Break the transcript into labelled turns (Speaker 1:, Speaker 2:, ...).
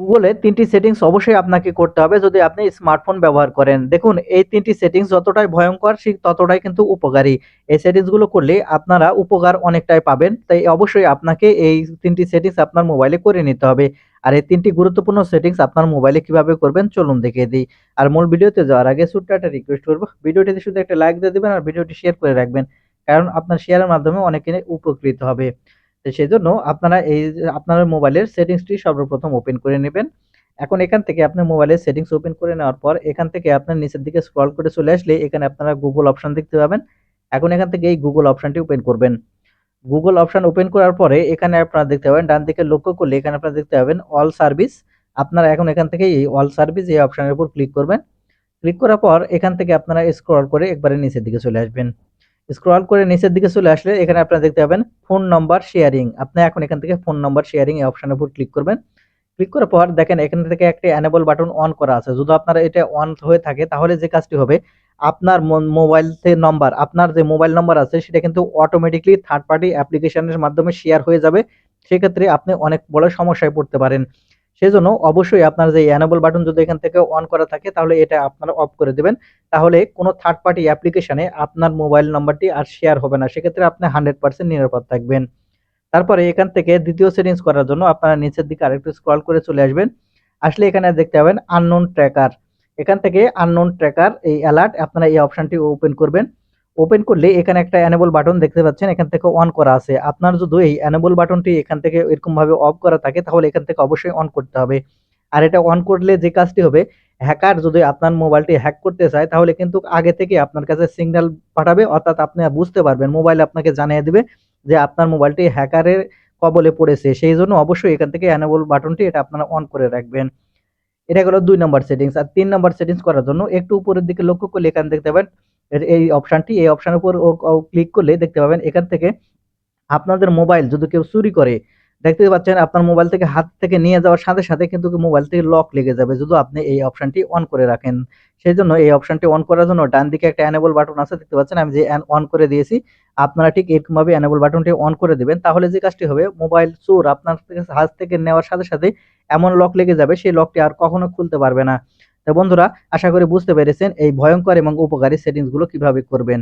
Speaker 1: গুগলে তিনটি সেটিংস অবশ্যই আপনাকে করতে হবে যদি আপনি স্মার্টফোন ব্যবহার করেন। দেখুন, এই তিনটি সেটিংস যতটাই ভয়ঙ্কর, ঠিক ততটাই কিন্তু উপকারী। এই সেটিংসগুলো করলে আপনারা উপকার অনেকটাই পাবেন। তাই অবশ্যই আপনাকে এই তিনটি সেটিংস আপনার মোবাইলে করে নিতে হবে। আর এই তিনটি গুরুত্বপূর্ণ সেটিংস আপনার মোবাইলে কীভাবে করবেন, চলুন দেখিয়ে দিই। আর মূল ভিডিওতে যাওয়ার আগে ছোট্ট একটা রিকোয়েস্ট করব। ভিডিওটিতে শুধু একটা লাইক দিয়ে দেবেন আর ভিডিওটি শেয়ার করে রাখবেন। কারণ আপনার শেয়ারের মাধ্যমে অনেকে উপকৃত হবে। সেজন্য আপনারা এই আপনার মোবাইলের সেটিংসটি সর্বপ্রথম ওপেন করে নেবেন। এখন এখান থেকে আপনার মোবাইলের সেটিংস ওপেন করে নেওয়ার পর এখান থেকে আপনার নিচের দিকে স্ক্রল করে চলে আসলে এখানে আপনারা গুগল অপশন দেখতে পাবেন। এখন এখান থেকে এই গুগল অপশনটি ওপেন করবেন। গুগল অপশন ওপেন করার পরে এখানে আপনারা দেখতে পাবেন, ডান দিকে লক্ষ্য করলে এখানে আপনারা দেখতে পাবেন অল সার্ভিস। আপনারা এখন এখান থেকে এই অল সার্ভিস এই অপশানের উপর ক্লিক করবেন। ক্লিক করার পর এখান থেকে আপনারা স্ক্রল করে একবারে নিচের দিকে চলে আসবেন। স্ক্রল করে নিচের দিকে চলে আসলে এখানে আপনারা দেখতে পাবেন ফোন নাম্বার শেয়ারিং আপনি এখন এখান থেকে ফোন নাম্বার শেয়ারিং এই অপশনের উপর ক্লিক করবেন। ক্লিক করার পর দেখেন এখান থেকে একটা এনেবল বাটন অন করা আছে। যদি আপনার এটা অন হয়ে থাকে, তাহলে যে কাজটি হবে, আপনার মোবাইল নম্বর আপনার যে মোবাইল নম্বর আছে, সেটা কিন্তু অটোমেটিকলি থার্ড পার্টি অ্যাপ্লিকেশনের মাধ্যমে শেয়ার হয়ে যাবে। সেক্ষেত্রে আপনি অনেক বড় সমস্যায় পড়তে পারেন। সেজন্য অবশ্যই আপনার যে এনেবল বাটন যদি এখান থেকে অন করা থাকে, তাহলে এটা আপনারা অফ করে দেবেন। তাহলে কোনো থার্ড পার্টি অ্যাপ্লিকেশনে আপনার মোবাইল নাম্বারটি আর শেয়ার হবে না। সেক্ষেত্রে আপনি হান্ড্রেড পার্সেন্ট নিরাপদ থাকবেন। তারপরে এখান থেকে দ্বিতীয় সেটিংস করার জন্য আপনারা নিচের দিকে আরেকটু স্ক্রল করে চলে আসবেন। আসলে এখানে দেখতে পাবেন আননোন ট্র্যাকার এখান থেকে আননোন ট্র্যাকার এই অ্যালার্ট আপনারা এই অপশনটি ওপেন করবেন। ওপেন করলে এখানে একটা এনেবল বাটন দেখতে পাচ্ছেন, এখান থেকে অন করা আছে। আপনার যদি এই এনেবল বাটনটি এখান থেকে এরকম ভাবে অফ করা থাকে, তাহলে এখান থেকে অবশ্যই অন করতে হবে। আর এটা অন করলে যে কাজটি হবে হ্যাকার যদি আপনার মোবাইলটি হ্যাক করতে চায়, তাহলে কিন্তু আগে থেকে আপনার কাছে সিগন্যাল পাঠাবে, অর্থাৎ আপনি বুঝতে পারবেন মোবাইল আপনাকে জানিয়ে দেবে যে আপনার মোবাইলটি হ্যাকারের কবলে পড়েছে। সেই জন্য অবশ্যই এখান থেকে এনেবল বাটনটি এটা আপনারা অন করে রাখবেন। এটা হলো দুই নম্বর সেটিংস আর তিন নম্বর সেটিংস করার জন্য একটু উপরের দিকে লক্ষ্য করলে এখানে দেখতে পাবেন এই অপশানটি এই অপশানের উপর ক্লিক করলে দেখতে পাবেন এখান থেকে আপনাদের মোবাইল যদি কেউ চুরি করে দেখতে পাচ্ছেন, আপনার মোবাইল থেকে হাত থেকে নিয়ে যাওয়ার সাথে সাথে কিন্তু মোবাইল থেকে লক লেগে যাবে। যদি আপনি এই অপশনটি অন করে রাখেন। সেই জন্য এই অপশনটি অন করার জন্য ডান দিকে একটা অ্যানেবল বাটন আছে, দেখতে পাচ্ছেন, আমি যে অন করে দিয়েছি, আপনারা ঠিক এরকমভাবে এনেবল বাটনটি অন করে দেবেন। তাহলে যে কাজটি হবে মোবাইল চোর আপনার হাত থেকে নেওয়ার সাথে সাথে এমন লক লেগে যাবে, সেই লকটি আর কখনো খুলতে পারবে না। তো বন্ধুরা, আশা করি বুঝতে পেরেছেন এই ভয়ঙ্কর এবং উপকারী সেটিংসগুলো কীভাবে করবেন।